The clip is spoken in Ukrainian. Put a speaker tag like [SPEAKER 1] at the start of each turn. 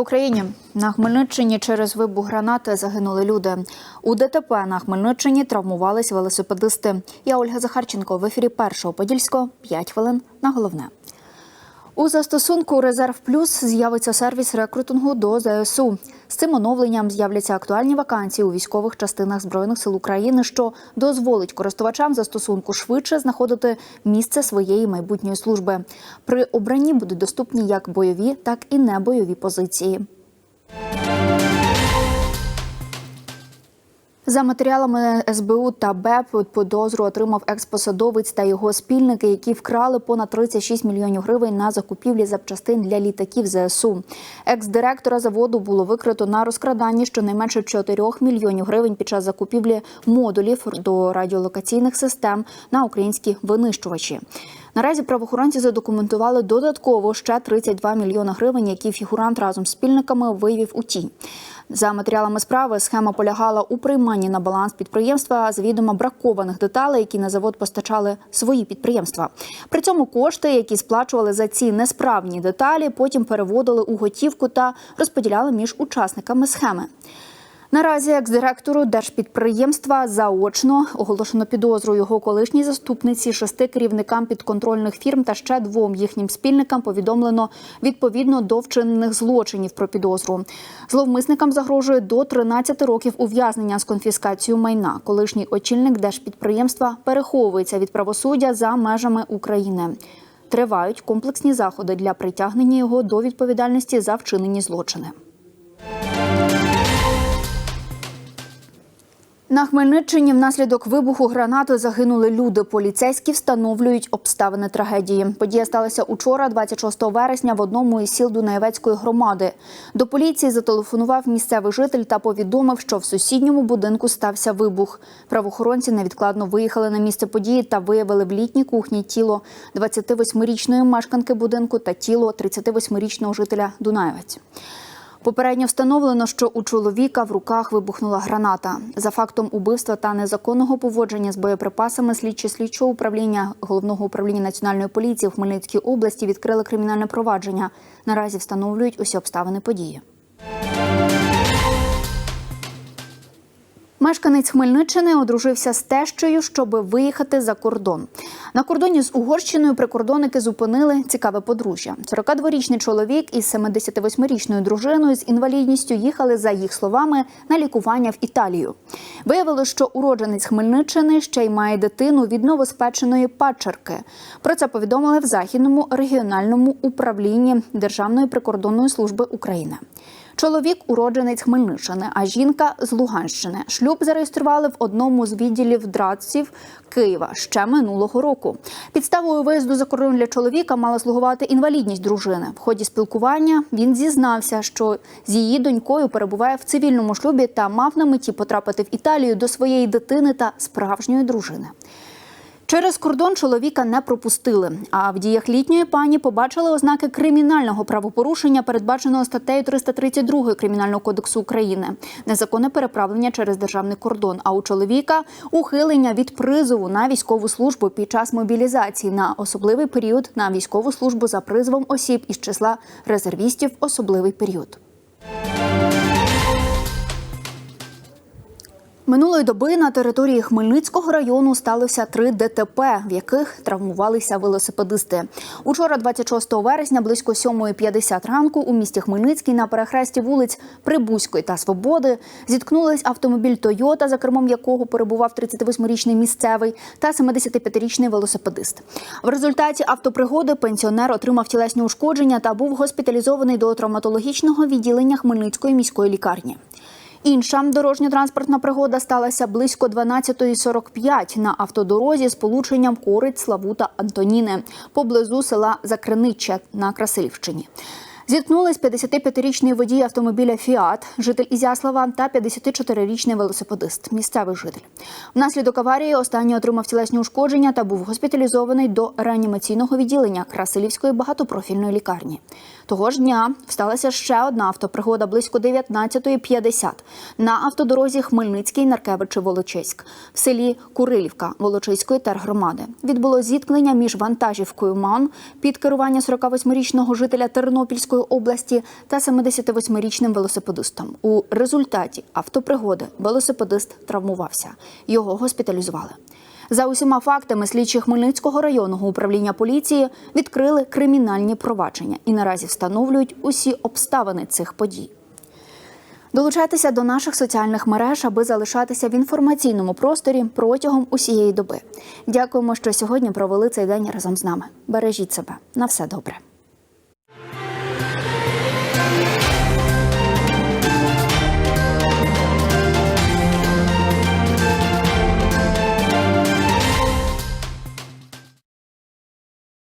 [SPEAKER 1] Україні! На Хмельниччині через вибух гранати загинули люди. У ДТП на Хмельниччині травмувались велосипедисти. Я Ольга Захарченко в ефірі першого Подільського. 5 хвилин на головне. У застосунку Резерв Плюс з'явиться сервіс рекрутингу до ЗСУ. З цим оновленням з'являться актуальні вакансії у військових частинах збройних сил України, що дозволить користувачам застосунку швидше знаходити місце своєї майбутньої служби. При обранні будуть доступні як бойові, так і небойові позиції. За матеріалами СБУ та БЕП подозру отримав експосадовець та його спільники, які вкрали понад 36 мільйонів гривень на закупівлі запчастин для літаків ЗСУ. Екс-директора заводу було викрито на розкраданні щонайменше 4 мільйонів гривень під час закупівлі модулів до радіолокаційних систем на українські винищувачі. Наразі правоохоронці задокументували додатково ще 32 мільйони гривень, які фігурант разом з спільниками вивів у тінь. За матеріалами справи схема полягала у прийманні на баланс підприємства завідомо бракованих деталей, які на завод постачали свої підприємства. При цьому кошти, які сплачували за ці несправні деталі, потім переводили у готівку та розподіляли між учасниками схеми. Наразі екс-директору держпідприємства заочно оголошено підозру його колишній заступниці, шести керівникам підконтрольних фірм та ще двом їхнім спільникам повідомлено відповідно до вчинених злочинів про підозру. Зловмисникам загрожує до 13 років ув'язнення з конфіскацією майна. Колишній очільник держпідприємства переховується від правосуддя за межами України. Тривають комплексні заходи для притягнення його до відповідальності за вчинені злочини. На Хмельниччині внаслідок вибуху гранати загинули люди. Поліцейські встановлюють обставини трагедії. Подія сталася учора, 26 вересня, в одному із сіл Дунаєвецької громади. До поліції зателефонував місцевий житель та повідомив, що в сусідньому будинку стався вибух. Правоохоронці невідкладно виїхали на місце події та виявили в літній кухні тіло 28-річної мешканки будинку та тіло 38-річного жителя Дунаєвець. Попередньо встановлено, що у чоловіка в руках вибухнула граната. За фактом убивства та незаконного поводження з боєприпасами слідчі слідчого управління головного управління національної поліції в Хмельницькій області відкрили кримінальне провадження. Наразі встановлюють усі обставини події. Мешканець Хмельниччини одружився з тещою, щоб виїхати за кордон. На кордоні з Угорщиною прикордонники зупинили цікаве подружжя. 42-річний чоловік із 78-річною дружиною з інвалідністю їхали, за їх словами, на лікування в Італію. Виявилось, що уродженець Хмельниччини ще й має дитину від новоспеченої падчерки. Про це повідомили в Західному регіональному управлінні Державної прикордонної служби України. Чоловік уродженець Хмельниччини, а жінка з Луганщини. Шлюб зареєстрували в одному з відділів драдців Києва ще минулого року. Підставою виїзду за кордон для чоловіка мала слугувати інвалідність дружини. В ході спілкування він зізнався, що з її донькою перебуває в цивільному шлюбі та мав на меті потрапити в Італію до своєї дитини та справжньої дружини. Через кордон чоловіка не пропустили. А в діях літньої пані побачили ознаки кримінального правопорушення, передбаченого статтею 332 кримінального кодексу України, незаконне переправлення через державний кордон. А у чоловіка ухилення від призову на військову службу під час мобілізації на особливий період на військову службу за призовом осіб із числа резервістів особливий період. Минулої доби на території Хмельницького району сталося три ДТП, в яких травмувалися велосипедисти. Учора, 26 вересня, близько 7.50 ранку, у місті Хмельницький на перехресті вулиць Прибузької та Свободи зіткнулись автомобіль Тойота, за кермом якого перебував 38-річний місцевий та 75-річний велосипедист. В результаті автопригоди пенсіонер отримав тілесні ушкодження та був госпіталізований до травматологічного відділення Хмельницької міської лікарні. Інша дорожньо-транспортна пригода сталася близько 12.45 на автодорозі з полученням Кориць, Славута, Антоніни поблизу села Закриниччя на Красилівщині. Зіткнулись 55-річний водій автомобіля Фіат, житель Ізяслава, та 54-річний велосипедист, місцевий житель. Внаслідок аварії останній отримав тілесні ушкодження та був госпіталізований до реанімаційного відділення Красилівської багатопрофільної лікарні. Того ж дня сталася ще одна автопригода близько 19.50 на автодорозі Хмельницький Наркевичі Волочиськ в селі Курилівка Волочиської тергромади. Відбуло зіткнення між вантажівкою МАН під керування 48-річного жителя Тернопільської області та 78-річним велосипедистом. У результаті автопригоди велосипедист травмувався. Його госпіталізували. За усіма фактами слідчі Хмельницького районного управління поліції відкрили кримінальні провадження і наразі встановлюють усі обставини цих подій. Долучайтеся до наших соціальних мереж, аби залишатися в інформаційному просторі протягом усієї доби. Дякуємо, що сьогодні провели цей день разом з нами. Бережіть себе на все добре.